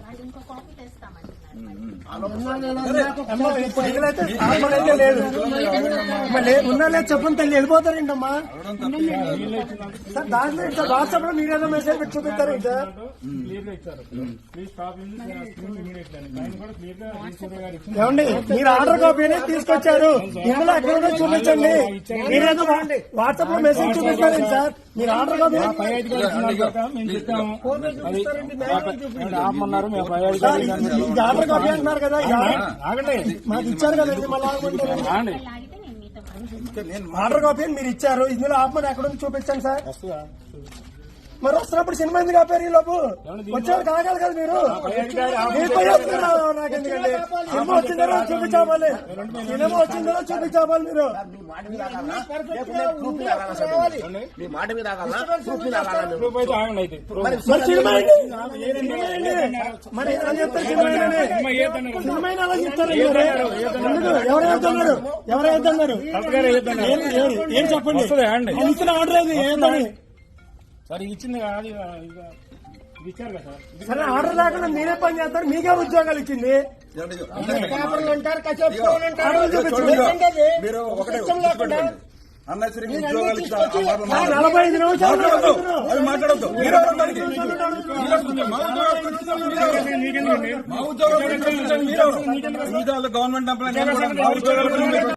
వాళ్ళు ఇంకో కాపీ తెస్తాం. అమ్మా, ఉన్నా లేదు చెప్పండి తల్లి వెళ్ళిపోతారేంటమ్మా సార్ దాంట్లో సార్ వాట్సాప్లో మీరేదో మెసేజ్ పెట్టి చూపిస్తారు సార్? ఏమండి మీరు ఆర్డర్ కాపీ తీసుకొచ్చారు ఇందులో ఎక్కడో చూపించండి మీరేదో వాట్సాప్లో మెసేజ్ చూపిస్తారేంటి సార్ మీరు ఆర్డర్ కాపీ మేము చెప్తాము అంటున్నారు కదా. ఇది ఆర్డర్- ఆగండి. మాకు ఇచ్చారు మళ్ళీ కాపీ అని మీరు ఇచ్చారు. ఇందులో ఆపమని ఎక్కడ ఉంది చూపించండి సార్? మరి వస్తున్నప్పుడు సినిమా ఎందుకు ఆపారు ఈ లోపు? వచ్చారు కాగాలి కదా మీరు? నాకెందుకండి సినిమా వచ్చిన తర్వాత చూపించాలి. సినిమా వచ్చిన తర్వాత చూపించాలి మీరు. మీ మాట మీద సినిమా? మరి ఎలా చెప్తారు సినిమా అలా చెప్తారు? ఎవరు వెళ్తున్నారు ఎవరు వెళ్తున్నారు? ఏం- చెప్పండి? ఆర్డర్ అది ఏంటని సార్ ఇది ఇచ్చింది కాదు ఇచ్చారు కదా సార్. సరే ఆర్డర్ లేకుండా మీరే పని చేస్తారు మీకే ఉద్యోగాలు ఇచ్చింది. మీరు ఒకటే గుర్తుపెట్టుకోండి. అన్నసరి ఉద్యోగాలు నలభై ఐదు నిమిషాలు మాట్లాడొద్దు. మీరు? మీ ఉద్యోగాల గవర్నమెంట్